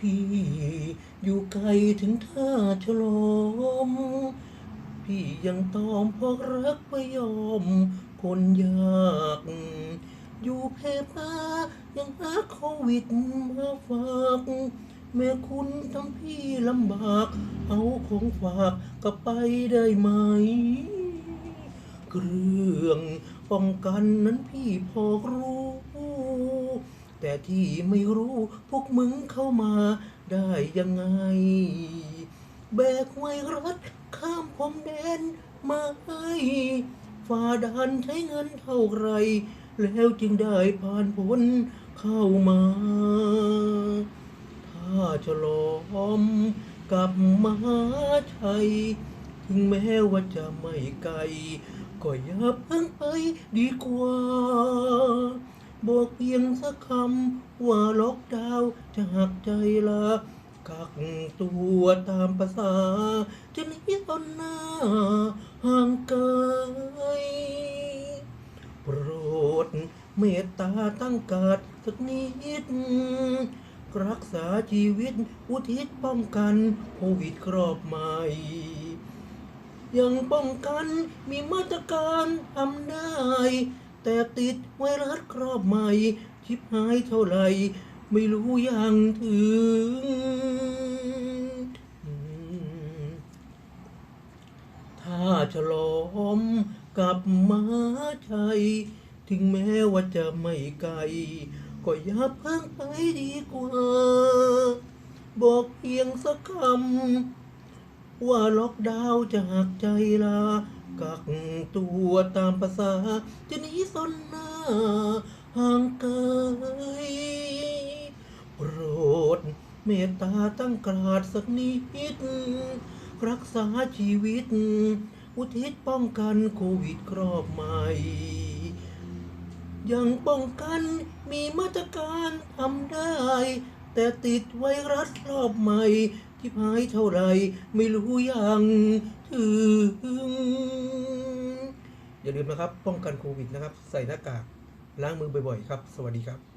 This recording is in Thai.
พี่ อยู่ไกลถึงท่าฉลอม พี่ยังตอมเพราะรักไม่ยอม คนยาก อยู่เพปายังหาโควิดมาฝากแม่คุณทำพี่ลำบาก เอาของฝากกลับไปได้ไหม เครื่องป้องกันนั้นพี่พอรู้ แต่ที่ไม่รู้พวกมึงเข้ามาได้ยังไง แบกไวรัสข้ามพรมแดนมาให้ฝ่าด่านใช้เงินเท่าไหรแล้วจึงได้ผ่านพ้นเข้ามา ถ้าฉลอมกับมหาชัย ถึงแม้ว่าจะไม่ไกล ก็อย่าเพิ่งไปดีกว่า บอกเพียงสักคำว่าล็อกดาวน์จะหักใจละกักตัวตามภาษาจะหนีตอนหน้าห่างไกลโปรดเมตตาตั้งกาดสักนิด รักษาชีวิตอุทิศป้องกันโควิดครอบใหม่ ยังป้องกันมีมาตรการทำได้ แต่ติดไวรัสครอบใหม่ ชิบหายเท่าไหร่ ไม่รู้ยังถึง ถ้าฉลอมกับมาชัย ถึงแม้ว่าจะไม่ไกล ก็อย่าเพิ่งไปดีกว่า บอกเพียงสักคำว่าล็อกดาวน์จะหักใจลา กักตัวตามภาษา จะหนีซนหน้าห่างไกลโปรดเมตตาตั้งกราดสักนิด รักษาชีวิต อุทิศป้องกันโควิดครอบใหม่ ยังป้องกันมีมาตรการทำได้ แต่ติดไวรัสรอบใหม่ที่หายเท่าไรไม่รู้ยังถึง อย่าลืมนะครับ ป้องกันโควิดนะครับ ใส่หน้ากากล้างมือบ่อยๆครับ สวัสดีครับ